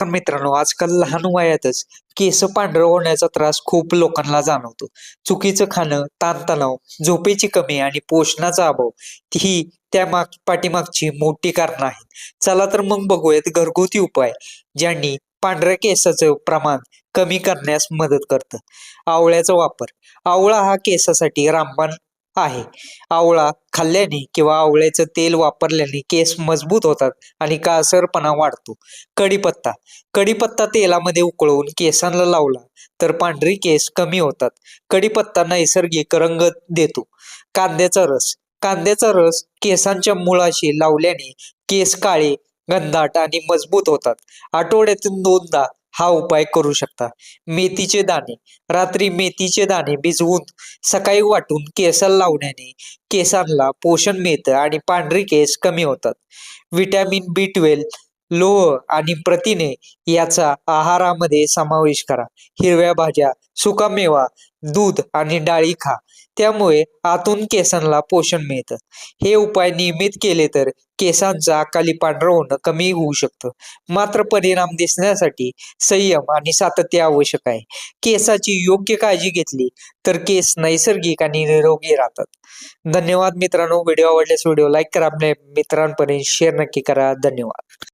तर मित्रांनो आजकाल लहान वयातच केस पांढरं होण्याचा त्रास खूप लोकांना जाणवतो. चुकीचं खाणं ताणतणाव झोपेची कमी आणि पोषणाचा अभाव ही त्या माग पाठीमागची मोठी कारणं आहेत. चला तर मग बघूयात घरगुती उपाय ज्यांनी पांढऱ्या केसाचं प्रमाण कमी करण्यास मदत करतं. आवळ्याचा वापर. आवळा हा केसासाठी रामबाण आहे. आवळा खाल्ल्याने किंवा आवळ्याचं तेल वापरल्याने केस मजबूत होतात आणि काळसरपणा वाढतो. कढीपत्ता कढीपत्ता तेलामध्ये उकळवून केसांना लावला तर पांढरी केस कमी होतात. कढीपत्ता नैसर्गिक रंग देतो. कांद्याचा रस. कांद्याचा रस केसांच्या मुळाशी लावल्याने केस काळे घनदाट आणि मजबूत होतात. आठवड्यातून दोनदा हा उपाय करू शकता. मेथीचे दाणे. रात्री मेथीचे दाणे भिजवून सकाळी वाटून केसाला लावण्याने केसांना पोषण मिळतं आणि पांढरी केस कमी होतात. व्हिटॅमिन बी ट्वेल्व लोह आणि प्रथिने याचा आहारामध्ये समावेश करा. हिरव्या भाज्या सुकामेवा दूध आणि डाळी खा. त्यामुळे आतून केसांना पोषण मिळतं. हे उपाय नियमित केले तर केसांचा अकाली पांढरं होणं कमी होऊ शकतं. मात्र परिणाम दिसण्यासाठी संयम आणि सातत्य आवश्यक आहे. केसाची योग्य काळजी घेतली तर केस नैसर्गिक आणि निरोगी राहतात. धन्यवाद मित्रांनो. व्हिडिओ आवडल्यास व्हिडिओ लाईक करा. आपल्या मित्रांपर्यंत शेअर नक्की करा. धन्यवाद.